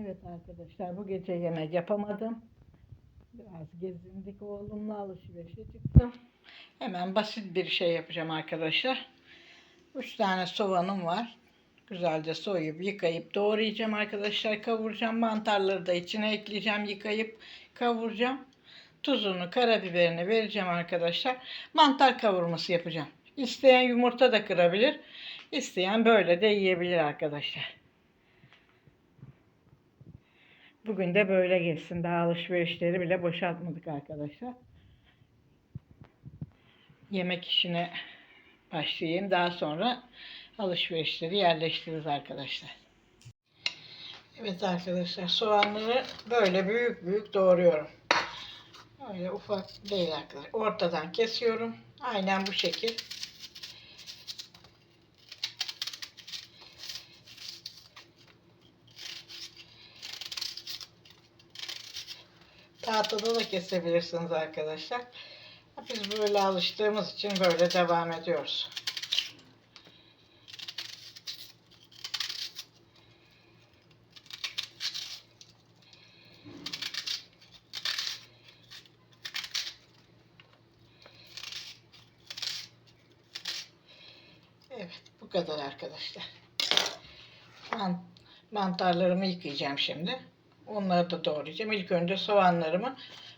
Evet arkadaşlar bu gece yemek yapamadım. Biraz gezindik oğlumla alışverişe çıktım. Hemen basit bir şey yapacağım arkadaşlar. Üç tane soğanım var. Güzelce soyup yıkayıp doğrayacağım arkadaşlar. Kavuracağım. Mantarları da içine ekleyeceğim. Yıkayıp kavuracağım. Tuzunu, karabiberini vereceğim arkadaşlar. Mantar kavurması yapacağım. İsteyen yumurta da kırabilir. İsteyen böyle de yiyebilir arkadaşlar. Bugün de böyle geçsin. Daha alışverişleri bile boşaltmadık arkadaşlar. Yemek işine başlayayım. Daha sonra alışverişleri yerleştiririz arkadaşlar. Evet arkadaşlar soğanları böyle büyük büyük doğruyorum. Öyle ufak değil arkadaşlar. Ortadan kesiyorum. Aynen bu şekil. Tahtada da kesebilirsiniz arkadaşlar. Biz böyle alıştığımız için böyle devam ediyoruz. Evet bu kadar arkadaşlar. Man- Mantarlarımı yıkayacağım şimdi. Onları da doğrayacağım. İlk önce soğanlarımı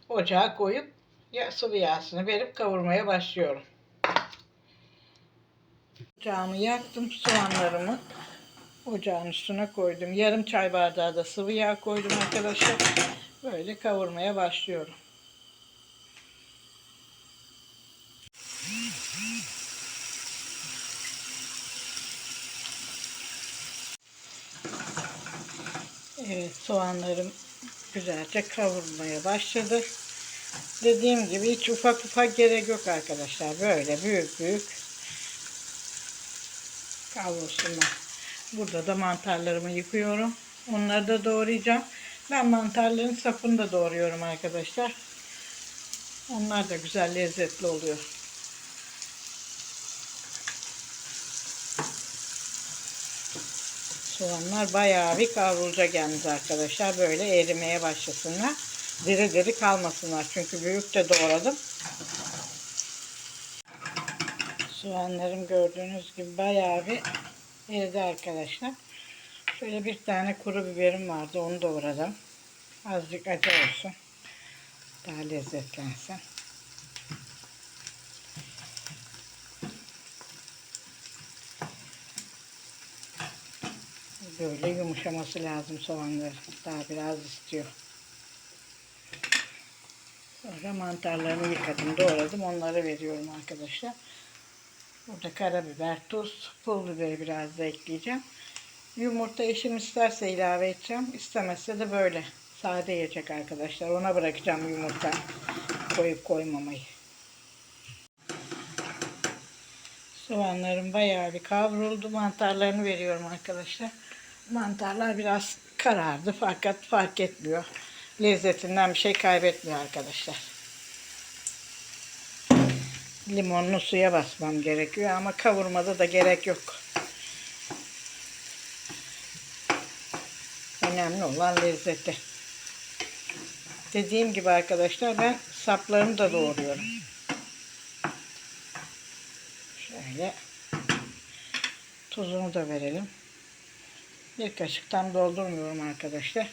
ocağa koyup ya sıvı yağsını verip kavurmaya başlıyorum. Ocağımı yaktım. Soğanlarımı ocağın üstüne koydum. Yarım çay bardağı da sıvı yağ koydum arkadaşlar. Böyle kavurmaya başlıyorum. Evet soğanlarım güzelce kavrulmaya başladı. Dediğim gibi hiç ufak ufak gerek yok arkadaşlar. Böyle büyük büyük kavrulsunlar. Burada da mantarlarımı yıkıyorum. Onları da doğrayacağım. Ben mantarların sapını da doğruyorum arkadaşlar. Onlar da güzel lezzetli oluyor. Soğanlar bayağı bir kavrulacak yalnız arkadaşlar. Böyle erimeye başlasınlar. Diri diri kalmasınlar. Çünkü büyük de doğradım. Soğanlarım gördüğünüz gibi bayağı bir eridi arkadaşlar. Şöyle bir tane kuru biberim vardı. Onu doğradım. Azıcık acı olsun. Daha lezzetlensin. Böyle yumuşaması lazım soğanları. Daha biraz istiyor. Sonra mantarlarımı yıkadım, doğradım. Onları veriyorum arkadaşlar. Burada karabiber, tuz, pul biberi biraz da ekleyeceğim. Yumurta eşim isterse ilave edeceğim. İstemezse de böyle sade yiyecek arkadaşlar. Ona bırakacağım yumurta koyup koymamayı. Soğanlarım bayağı bir kavruldu. Mantarlarını veriyorum arkadaşlar. Mantarlar biraz karardı fakat fark etmiyor. Lezzetinden bir şey kaybetmiyor arkadaşlar. Limonlu suya basmam gerekiyor ama kavurmada da gerek yok. Önemli olan lezzeti. Dediğim gibi arkadaşlar ben saplarını da doğruyorum. Şöyle tuzunu da verelim. Bir kaşıktan doldurmuyorum arkadaşlar.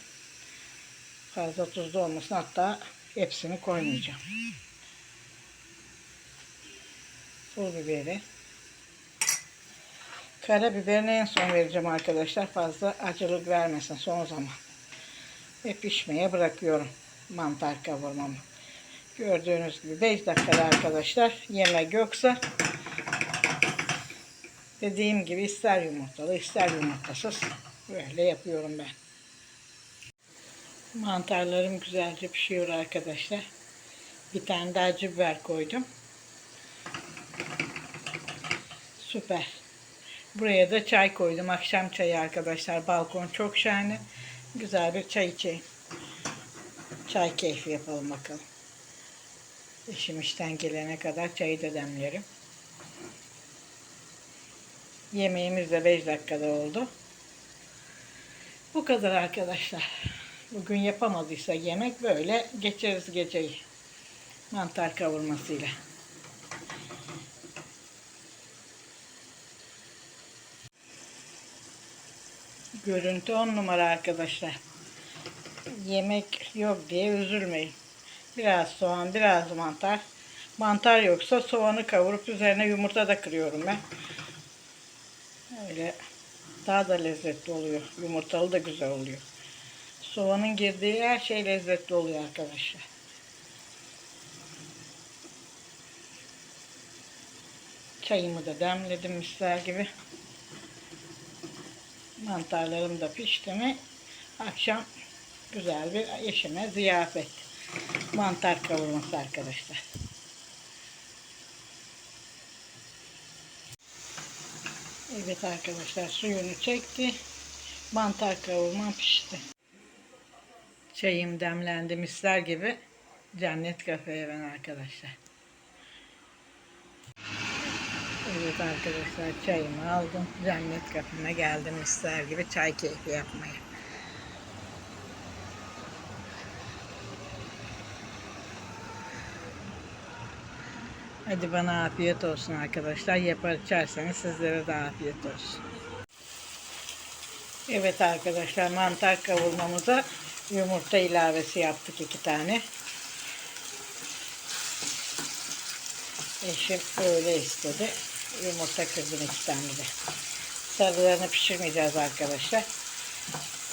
Fazla tuzlu olmasın hatta hepsini koymayacağım. Pul biberi. Karabiberini en son vereceğim arkadaşlar. Fazla acılık vermesin son zaman. Ve pişmeye bırakıyorum mantar kavurmamı. Gördüğünüz gibi 5 dakikada arkadaşlar yemek yoksa dediğim gibi ister yumurtalı ister yumurtasız böyle yapıyorum ben. Mantarlarım güzelce pişiyor arkadaşlar. Bir tane daha acı biber koydum. Süper. Buraya da çay koydum. Akşam çayı arkadaşlar. Balkon çok şahane. Güzel bir çay içeyim. Çay keyfi yapalım bakalım. Eşim işten gelene kadar çayı da demlerim. Yemeğimiz de 5 dakikada oldu. Bu kadar arkadaşlar. Bugün yapamadıysa yemek böyle geçeriz geceyi. Mantar kavurmasıyla. Görüntü on numara arkadaşlar. Yemek yok diye üzülmeyin. Biraz soğan, biraz mantar. Mantar yoksa soğanı kavurup üzerine yumurta da kırıyorum ben. Öyle daha da lezzetli oluyor. Yumurtalı da güzel oluyor. Soğanın girdiği her şey lezzetli oluyor arkadaşlar. Çayımı da demledim misler gibi. Mantarlarım da pişti mi akşam güzel bir eşime ziyafet. Mantar kavurması arkadaşlar. Evet arkadaşlar suyunu çekti. Mantar kavurma pişti. Çayım demlendi misler gibi. Cennet kafeye ben arkadaşlar. Evet arkadaşlar çayımı aldım. Cennet kafeme geldim misler gibi çay keyfi yapmaya. Hadi bana afiyet olsun arkadaşlar. Yapar içerseniz sizlere de afiyet olsun. Evet arkadaşlar mantar kavurmamıza yumurta ilavesi yaptık iki tane. Eşim öyle istedi. Yumurta kırdım iki tane de. Sarılarını pişirmeyeceğiz arkadaşlar.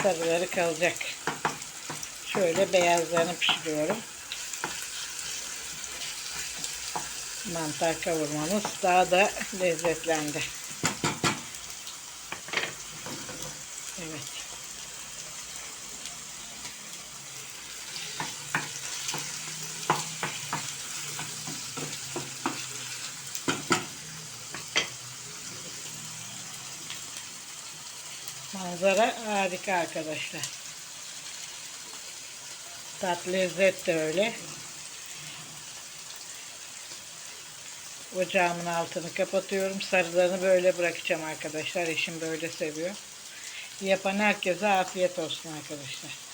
Sarıları kalacak. Şöyle beyazlarını pişiriyorum. Mantar kavurmamız daha da lezzetlendi. Evet. Manzara harika arkadaşlar. Tat lezzet de öyle. Ocağımın altını kapatıyorum. Sarılarını böyle bırakacağım arkadaşlar. Eşim böyle seviyor. Yapan herkese afiyet olsun arkadaşlar.